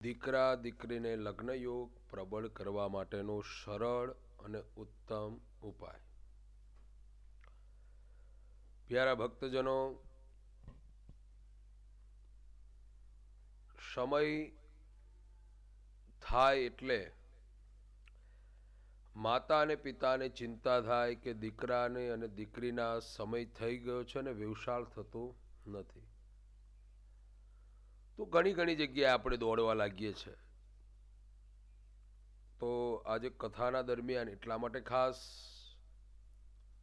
દીકરા દીકરીને લગ્નયોગ પ્રબળ કરવા માટેનો સરળ અને ઉત્તમ ઉપાય. પ્યારા ભક્તજનો, સમય થાય એટલે માતા અને પિતાને ચિંતા થાય કે દીકરાને અને દીકરીના સમય થઈ ગયો છે અને વ્યવસાળ થતો નથી. તો ઘણી ઘણી જગ્યાએ આપણે દોડવા લાગીએ છીએ તો આજે કથાના દરમિયાન એટલા માટે ખાસ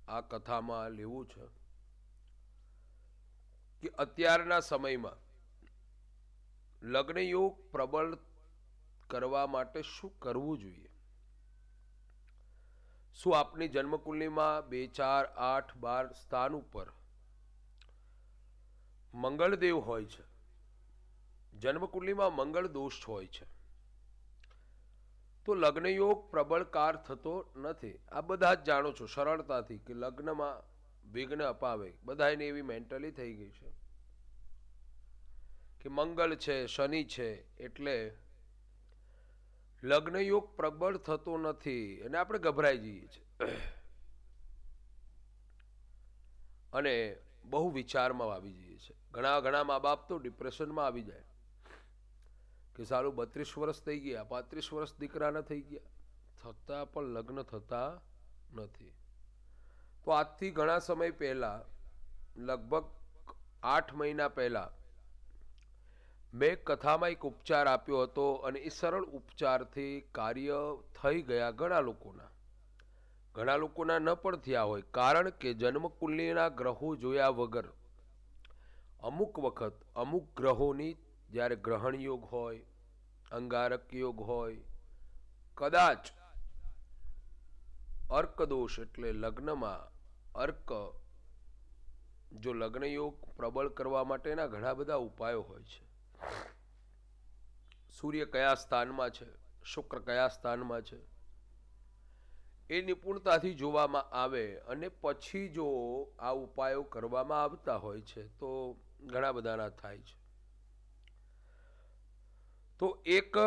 આ કથામાં લેવું છે કે અત્યારના સમયમાં લગ્ન યોગ પ્રબળ કરવા માટે શું કરવું જોઈએ? શું આપની જન્મકુંડલીમાં બે, ચાર, આઠ, બાર સ્થાન ઉપર મંગળદેવ હોય છે? જન્મકુંડલીમાં મંગળ દોષ હોય છે. તો લગ્નયોગ પ્રબળકાર થતો નથી. આ બધા જ જાણો છો સરળતાથી કે લગ્નમાં વિઘ્ન અપાવે. બધાને એવી મેન્ટલી થઈ ગઈ છે કે મંગળ છે, શનિ છે, એટલે લગ્ન યોગ પ્રબળ થતો નથી અને આપણે ગભરાઈ જઈએ છીએ. અને બહુ વિચારમાં આવી જઈએ છીએ. ઘણા ઘણા મા બાપ તો ડિપ્રેશનમાં આવી જાય. કે સારું બત્રીસ વર્ષ થઈ ગયા, પાંત્રીસ વર્ષ દીકરાના થઈ ગયા. થતાં પણ લગ્ન થતા નથી. તો આજથી ઘણા સમય પહેલાં, લગભગ આઠ મહિના પહેલાં, મેં કથામાં એક ઉપચાર આપ્યો હતો અને એ સરળ ઉપચારથી કાર્ય થઈ ગયા ઘણા લોકોના. ઘણા લોકોના ન પણ થયા હોય, કારણ કે જન્મકુંડલીના ગ્રહો જોયા વગર અમુક વખત અમુક ગ્રહોની જ્યારે ગ્રહણ યોગ હોય અંગારક યોગ હોય, કદાચ અર્ક દોષ એટલે લગ્નમાં અર્ક, જો લગ્ન યોગ પ્રબળ કરવા માટેના ઘણા બધા ઉપાયો હોય છે. સૂર્ય કયા સ્થાનમાં છે, શુક્ર કયા સ્થાનમાં છે, એ નિપુણતાથી જોવામાં આવે અને પછી જો આ ઉપાયો કરવામાં આવતા હોય છે, તો ઘણા બધાના થાય છે. તો એક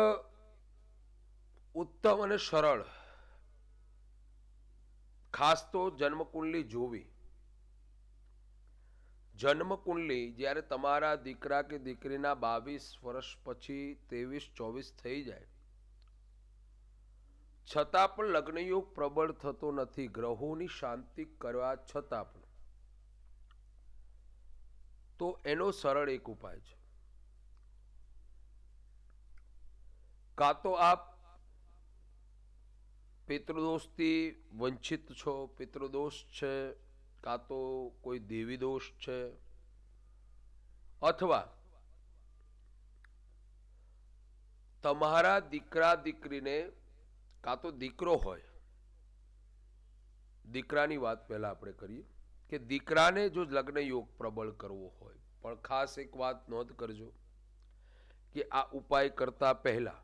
ઉત્તમ અને સરળ, ખાસ તો જન્મકુંડલી જોવી. જન્મકુંડલી જ્યારે તમારા દીકરા કે દીકરીના બાવીસ વર્ષ પછી ત્રેવીસ, ચોવીસ થઈ જાય, છતાં પણ લગ્નયોગ પ્રબળ થતો નથી, ગ્રહોની શાંતિ કરવા છતાં પણ. તો એનો સરળ એક ઉપાય છે. કાં તો આપ પિતૃદોષથી વંચિત છો, પિતૃદોષ છે, કાં તો કોઈ દેવી દોષ છે, અથવા તમારા દીકરા દીકરીને કાં તો દીકરો હોય. દીકરાની વાત પહેલા આપણે કરીએ કે દીકરાને જો લગ્ન યોગ પ્રબળ કરવો હોય, પણ ખાસ એક વાત નોંધ કરજો કે આ ઉપાય કરતા પહેલા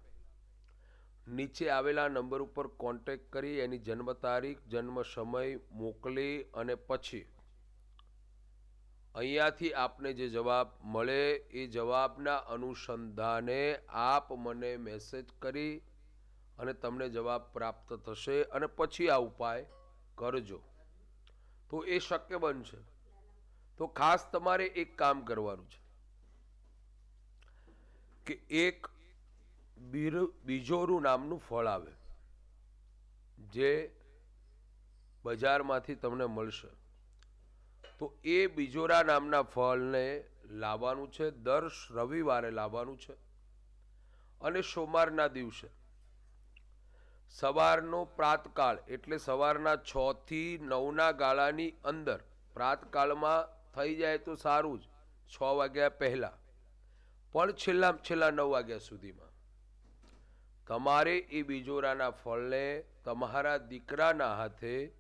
નીચે આવેલા નંબર ઉપર કોન્ટેક કરી એની જન્મ તારીખ, જન્મ સમય મોકલી અને પછી અહીંયાથી આપને જે જવાબ મળે એ જવાબના અનુસંધાને આપ મને મેસેજ કરી અને તમને જવાબ પ્રાપ્ત થશે અને પછી આ ઉપાય કરજો. તો એ શક્ય બનશે. તો ખાસ તમારે એક કામ કરવાનું છે કે એક બીજોરું નામનું ફળ આવે, જે બજારમાંથી તમને મળશે. તો એ બીજોરા નામના ફળને લાવવાનું છે, દર રવિવારે લાવવાનું છે અને સોમવારના દિવસે. સવારનો પ્રાતકાળ એટલે સવારના છ થી નવના ગાળાની અંદર, પ્રાતકાળમાં થઈ જાય તો સારું જ, છ વાગ્યા પહેલાં. પણ છેલ્લા છેલ્લા નવ વાગ્યા સુધીમાં. તમારે એ બીજોરાના ફળને તમારા દીકરાના હાથે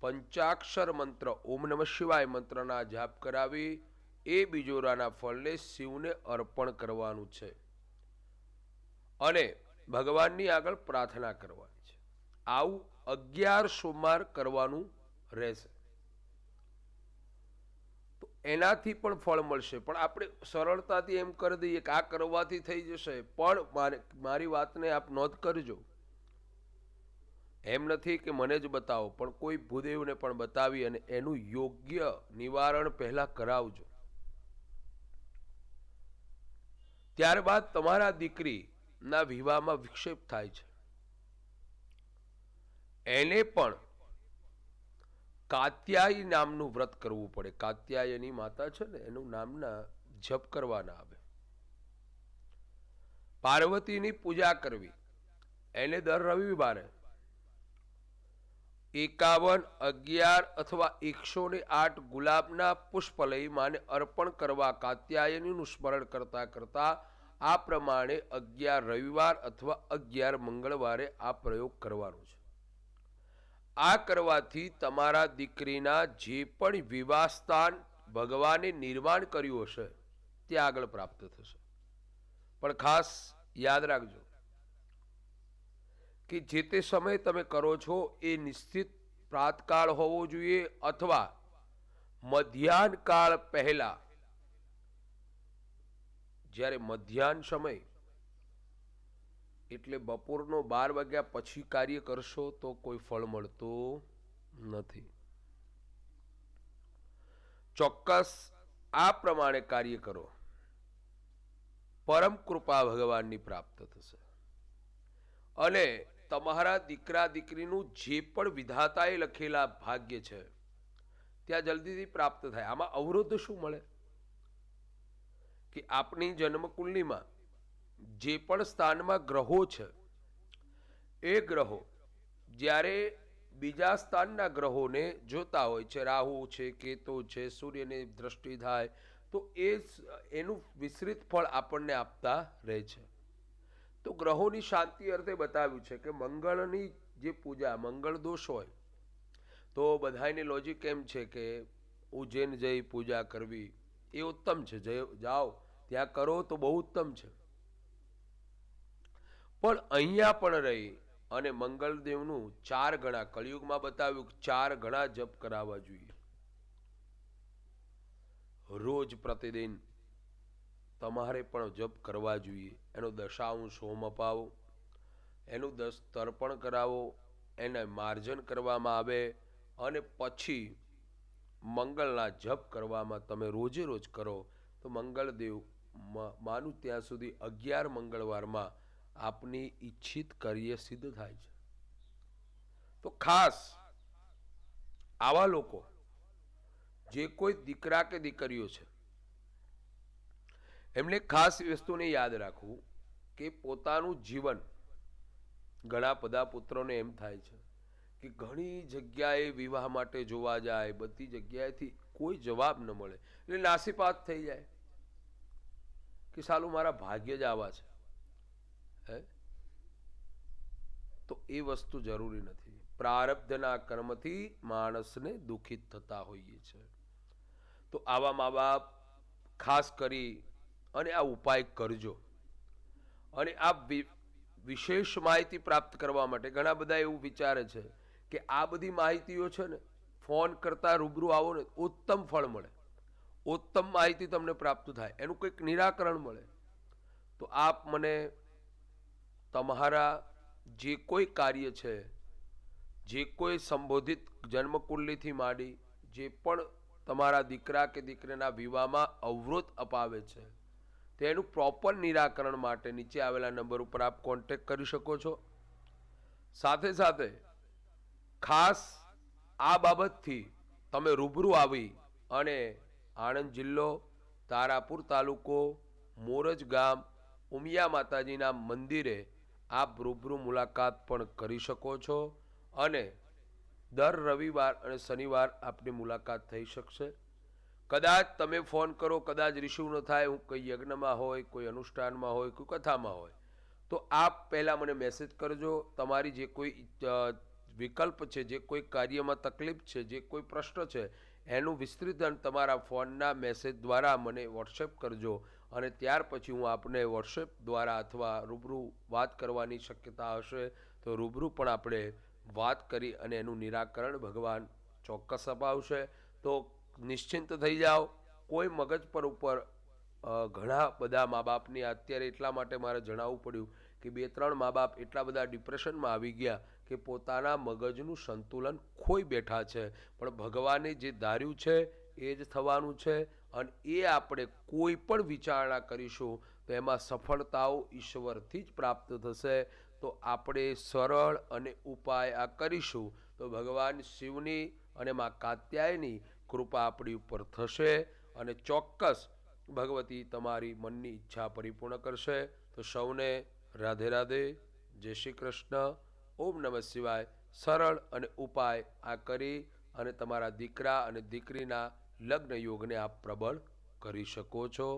પંચાક્ષર મંત્ર, ઓમ નમઃ શિવાય મંત્રના જાપ કરાવી, એ બીજોરાના ફળને શિવને અર્પણ કરવાનું છે. અને ભગવાનની આગળ પ્રાર્થના કરવાની છે. આવું અગિયાર સોમવાર કરવાનું રહેશે. એનાથી પણ ફળ મળશે. પણ આપણે સરળતાથી એમ કરી દઈએ કે આ કરવાથી થઈ જશે. પણ મારે વાતને આપ નોંધ કરજો. એમ નથી કે મને જ બતાવો, પણ કોઈ ભૂદેવને પણ બતાવી અને એનું યોગ્ય નિવારણ પહેલાં કરાવજો. ત્યારબાદ તમારા દીકરીના વિવાહમાં વિક્ષેપ થાય છે. એને પણ કાત્યાયી નામનું વ્રત કરવું પડે. કાત્યાયની માતા છે ને, એનું નામના જપ કરવાના આવે. પાર્વતીની પૂજા કરવી. એને દર રવિવારે એકાવન, અગિયાર અથવા એકસો ને આઠ ગુલાબના પુષ્પ લઈ માને અર્પણ કરવા કાત્યાયનીનું સ્મરણ કરતા કરતા આ પ્રમાણે અગિયાર રવિવાર અથવા અગિયાર મંગળવારે આ પ્રયોગ કરવાનો છે. આ કરવાથી તમારા દીકરીના જે પણ વિવાહ સ્થાન ભગવાને નિર્માણ કર્યું હશે તે આગળ પ્રાપ્ત થશે. પણ ખાસ યાદ રાખજો કે જે તે સમય તમે કરો છો એ નિશ્ચિત પ્રાતકાળ હોવો જોઈએ અથવા મધ્યાહન કાળ પહેલા. જ્યારે મધ્યાહન સમય એટલે બપોરનો બાર વાગ્યા પછી કાર્ય કરશો તો કોઈ ફળ મળતું નથી. ચોક્કસ આ પ્રમાણે કાર્ય કરો. પરમ કૃપા ભગવાનની પ્રાપ્ત થશે. અને તમારા દીકરા દીકરીનું જે પણ વિધાતાએ લખેલા ભાગ્ય છે, ત્યાં જલ્દીથી પ્રાપ્ત થાય. આમાં અવરોધ શું મળે? કે આપણી જન્મકુંડલીમાં જે પણ સ્થાનમાં ગ્રહો છે, એ ગ્રહો જ્યારે બીજા સ્થાનના ગ્રહોને જોતા હોય છે, રાહુ છે, કેતુ છે, સૂર્યની દ્રષ્ટિ થાય, તો એ એનું વિસ્તૃત ફળ આપણને આપતા રહે છે. તો ગ્રહોની શાંતિ અર્થે બતાવ્યું છે કે મંગળની જે પૂજા, મંગળ દોષ હોય, તો બધાની લોજિક એમ છે કે ઉજ્જૈન જઈ પૂજા કરવી એ ઉત્તમ છે જાઓ, ત્યાં કરો તો બહુ ઉત્તમ છે. પણ અહીંયા પણ રહી અને મંગળદેવનું ચાર ગણા કળિયુગમાં બતાવ્યું ચાર ગણા જપ કરાવવા જોઈએ. રોજ પ્રતિદિન તમારે પણ જપ કરવા જોઈએ. એનો દશાંશ હોમ અપાવો. એનું દસ તર્પણ કરાવો. એને માર્જન કરવામાં આવે અને પછી મંગળના જપ કરવામાં તમે રોજે રોજ કરો. તો મંગળદેવ માનું ત્યાં સુધી અગિયાર મંગળવારમાં આપની ઈચ્છિત કાર્ય સિદ્ધ થાય છે. તો ખાસ આવા લોકો, જે કોઈ દીકરા કે દીકરીઓ છે, એમને ખાસ વસ્તુને યાદ રાખવું કે પોતાનું જીવન, ઘણા બધા પુત્રોને એમ થાય છે કે ઘણી જગ્યાએ વિવાહ માટે જોવા જાય, બધી જગ્યાએથી કોઈ જવાબ ન મળે. એટલે નાસીપાત થઈ જાય કે સાલું મારા ભાગ્ય જ આવા છે. હે? તો એ વસ્તુ જરૂરી નથી. પ્રારબ્ધના કર્મથી માણસને દુઃખિત થતા હોઈએ છે. તો આવા મા બાપ ખાસ કરી અને આ ઉપાય કરજો. અને આ વિશેષ માહિતી પ્રાપ્ત કરવા માટે ઘણા બધા એવું વિચારે છે કે આ બધી માહિતીઓ છે ને, ફોન કરતા રૂબરૂ આવો ને, ઉત્તમ ફળ મળે. ઉત્તમ માહિતી તમને પ્રાપ્ત થાય. એનું કંઈક નિરાકરણ મળે. તો આપ મને તમારા જે કોઈ કાર્ય છે, જે કોઈ સંબોધિત જન્મકુંડલીથી માંડી, જે પણ તમારા દીકરા કે દીકરીના વિવાહમાં અવરોધ અપાવે છે, તેનું પ્રોપર નિરાકરણ માટે નીચે આવેલા નંબર ઉપર આપ કોન્ટેક કરી શકો છો. સાથે સાથે ખાસ આ બાબતથી તમે રૂબરૂ આવી અને આણંદ જિલ્લો, તારાપુર તાલુકો, મોરજ ગામ, ઉમિયા માતાજીના મંદિરે આપ રૂબરૂ મુલાકાત પણ કરી શકો છો અને દર રવિવાર અને શનિવાર આપની મુલાકાત થઈ શકશે. કદાચ તમે ફોન કરો, કદાચ રિસીવ ન થાય, હું કોઈ યજ્ઞમાં હોય, કોઈ અનુષ્ઠાનમાં હોય, કોઈ કથામાં હોય, તો આપ પહેલાં મને મેસેજ કરજો. તમારી જે કોઈ વિકલ્પ છે, જે કોઈ કાર્યમાં તકલીફ છે, જે કોઈ પ્રશ્ન છે, એનું વિસ્તૃતન તમારા ફોનના મેસેજ દ્વારા મને વોટ્સએપ કરજો. અને ત્યાર પછી હું આપને વોટ્સએપ દ્વારા અથવા રૂબરૂ વાત કરવાની શક્યતા હશે, તો રૂબરૂ પણ આપણે વાત કરી અને એનું નિરાકરણ ભગવાન ચોક્કસ અપાવશે. તો નિશ્ચિંત થઈ જાઓ. કોઈ મગજ પર ઉપર ઘણા બધા મા બાપની અત્યારે એટલા માટે મારે જણાવવું પડ્યું કે બે ત્રણ મા બાપ એટલા બધા ડિપ્રેશનમાં આવી ગયા કે પોતાના મગજનું સંતુલન ખોઈ બેઠા છે. પણ ભગવાને જે ધાર્યું છે, એ જ થવાનું છે. અને એ આપણે કોઈ પણ વિચારણા કરીશું તો એમાં સફળતાઓ ઈશ્વરથી જ પ્રાપ્ત થશે. તો આપણે સરળ અને ઉપાય આ કરીશું. તો ભગવાન શિવની અને મા કાત્યાયની કૃપા આપણી ઉપર થશે અને ચોક્કસ ભગવતી તમારી મનની ઈચ્છા પરિપૂર્ણ કરશે. તો સૌને રાધે રાધે, જય શ્રી કૃષ્ણ. ઓમ નમઃ શિવાય. સરળ અને ઉપાય આ કરી અને તમારા દીકરા અને દીકરીના લગ્ન યોગને આપ પ્રબળ કરી શકો છો.